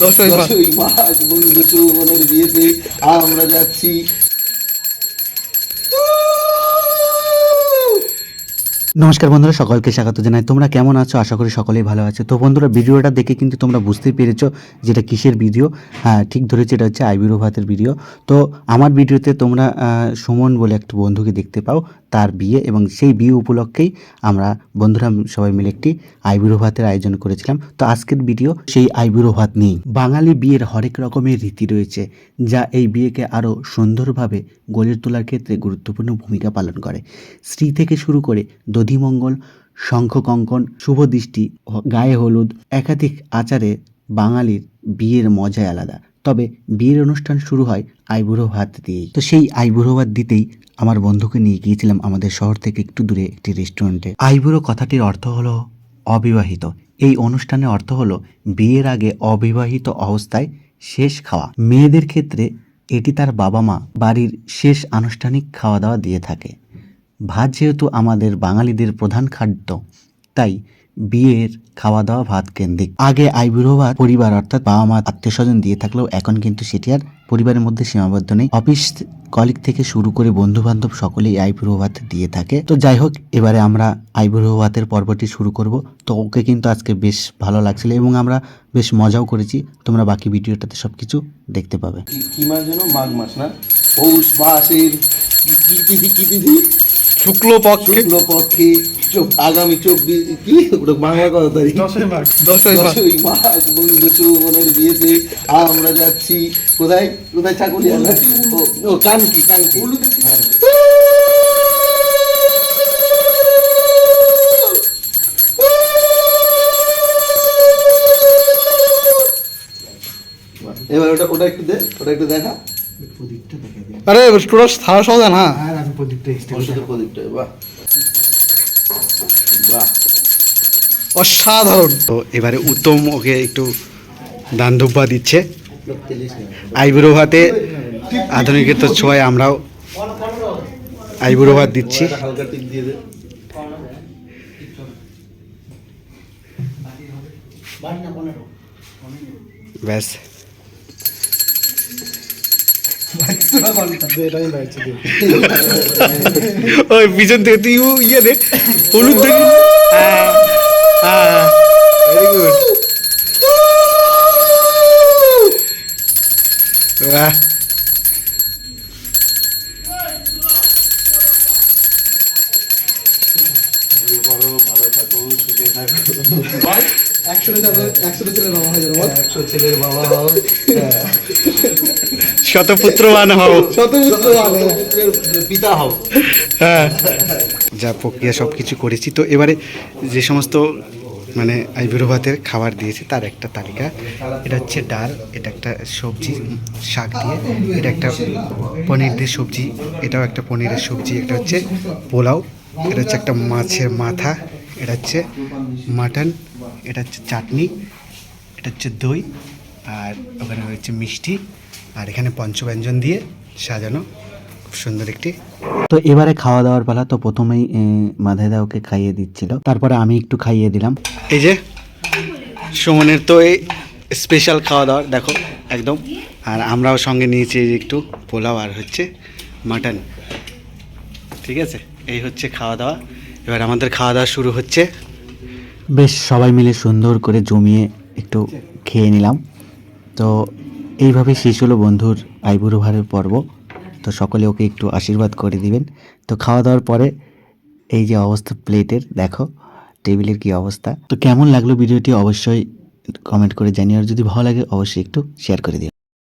দশই মাঘ। বন্ধু সুমনের বিয়েতে আমরা যাচ্ছি। নমস্কার বন্ধুরা সকলকে স্বাগত জানাই। তোমরা কেমন আছো? আশা করি সকলেই ভালো আছো। তো বন্ধুরা ভিডিওটা দেখে কিন্তু তোমরা বুঝতেই পেরেছ যেটা কিসের ভিডিও। হ্যাঁ ঠিক ধরেছে এটা হচ্ছে আইবিরো ভাতের ভিডিও। তো আমার ভিডিওতে তোমরা আহ, সুমন বলে একটা বন্ধুকে দেখতে পাও। তার বিয়ে এবং সেই বিয়ে উপলক্ষেই আমরা বন্ধুরা সবাই মিলে একটি আইবিরো ভাতের আয়োজন করেছিলাম। তো আজকের ভিডিও সেই আইবিরো ভাত নিয়েই। বাঙালি বিয়ের হরেক রকমের রীতি রয়েছে, যা এই বিয়েকে আরও সুন্দরভাবে গড়ে তোলার ক্ষেত্রে গুরুত্বপূর্ণ ভূমিকা পালন করে। স্ত্রী থেকে শুরু করে দধিমঙ্গল শঙ্খ কঙ্কন, শুভ দৃষ্টি, গায়ে হলুদ, একাধিক আচারে বাঙালির বিয়ের মজাই আলাদা। তবে বিয়ের অনুষ্ঠান শুরু হয় আইবুড়ো ভাত দিয়েই। তো সেই আইবুড়ো ভাত দিতেই আমার বন্ধুকে নিয়ে গিয়েছিলাম আমাদের শহর থেকে একটু দূরে একটি রেস্টুরেন্টে। আইবুড়ো কথাটির অর্থ হলো অবিবাহিত। এই অনুষ্ঠানের অর্থ হলো বিয়ের আগে অবিবাহিত অবস্থায় শেষ খাওয়া। মেয়েদের ক্ষেত্রে এটি তার বাবা মা বাড়ির শেষ আনুষ্ঠানিক খাওয়া দাওয়া দিয়ে থাকে। ভাত যেহেতু আমাদের বাঙালিদের প্রধান খাদ্য, তাই বিয়ের খাওয়া দাওয়া ভাত কেন্দ্রিক। আগে আইবুড়ো ভাত পরিবার অর্থাৎ বাবা মা আত্মীয় স্বজন দিয়ে থাকলেও এখন কিন্তু সেটি আর পরিবারের মধ্যে সীমাবদ্ধ নেই। অফিস কলিগ থেকে শুরু করে বন্ধু বান্ধব সকলেই আইবুড়ো ভাত দিয়ে থাকে। তো যাই হোক এবারে আমরা আইবুড়ো ভাতের পর্বটি শুরু করব। তো ওকে কিন্তু আজকে বেশ ভালো লাগছিল এবং আমরা বেশ মজাও করেছি। তোমরা বাকি ভিডিওটাতে সবকিছু দেখতে পাবে। কি- মাস যেন? মাঘ মাস না? পৌষ মাসের কি- কি আগামী চব্বিশ কি? ওটা বাংলা কত তারিখ? দশই দশই বন্ধু সুমনের বিয়েতে আমরা যাচ্ছি। কোথায়? কোথায় ও ও কানকি কানকি। হ্যাঁ। এবার ওটা ওটা একটু দে ওটা একটু দেখা। আরে তোরা সারা সহ না। ওষুধের প্রদীপটা বাহ বাহ। অসাধারণ। তো এবারে উত্তম ওকে একটু দান দুব্বা দিচ্ছে। আইবুড়ো ভাতে আধুনিকের তো ছোঁয়ায় আমরাও আইবুড়ো ভাত দিচ্ছি। ব্যাস। ওই পিছন থেকে তুই ইয়ে দে হলুদ দেখি ভেরি গুড বাহ বিয়ে করো ভালো থাকো সুখে থাকো একশো একশো ছেলে বাবা হয়ে। একশো ছেলের বাবা হও হ্যাঁ। শতপুত্রবান হও। শতপুত্র আলে পুত্রের পিতা হও। হ্যাঁ। যা প্রক্রিয়া সব কিছু করেছি তো এবারে যে সমস্ত মানে আইবুড়ো ভাতের খাবার দিয়েছি তার একটা তালিকা। এটা হচ্ছে ডাল এটা একটা সবজি শাক দিয়ে। এটা একটা পনির দিয়ে সবজি এটাও একটা পনিরের সবজি এটা হচ্ছে পোলাও এটা হচ্ছে একটা মাছের মাথা এটা হচ্ছে মাটন এটা হচ্ছে চাটনি এটা হচ্ছে দই আর ওখানে রয়েছে মিষ্টি। আর এখানে পঞ্চব্যঞ্জন দিয়ে সাজানো খুব সুন্দর একটি তো এবারে খাওয়া দাওয়ার পালা তো প্রথমেই মাধাইদা ওকে খাইয়ে দিচ্ছিল। তারপরে আমি একটু খাইয়ে দিলাম। এই যে সুমনের তো এই স্পেশাল খাওয়া দাওয়ার দেখো একদম। আর আমরাও সঙ্গে নিয়েছি একটু পোলাও আর হচ্ছে মাটন। ঠিক আছে? এই হচ্ছে খাওয়া দাওয়া। এবার আমাদের খাওয়া দাওয়া শুরু হচ্ছে। বেশ সবাই মিলে সুন্দর করে জমিয়ে একটু খেয়ে নিলাম। তো এইভাবে শেষ হলো বন্ধুর আইবুড়ো ভারের পর্ব। তো সকলে ওকে একটু আশীর্বাদ করে দিবেন। তো খাওয়া দাওয়ার পরে এই যে অবস্থা প্লেটের, দেখো, টেবিলের কি অবস্থা। তো কেমন লাগল ভিডিওটি অবশ্যই কমেন্ট করে জানিও। আর যদি ভালো লাগে, অবশ্যই একটু শেয়ার করে দিও।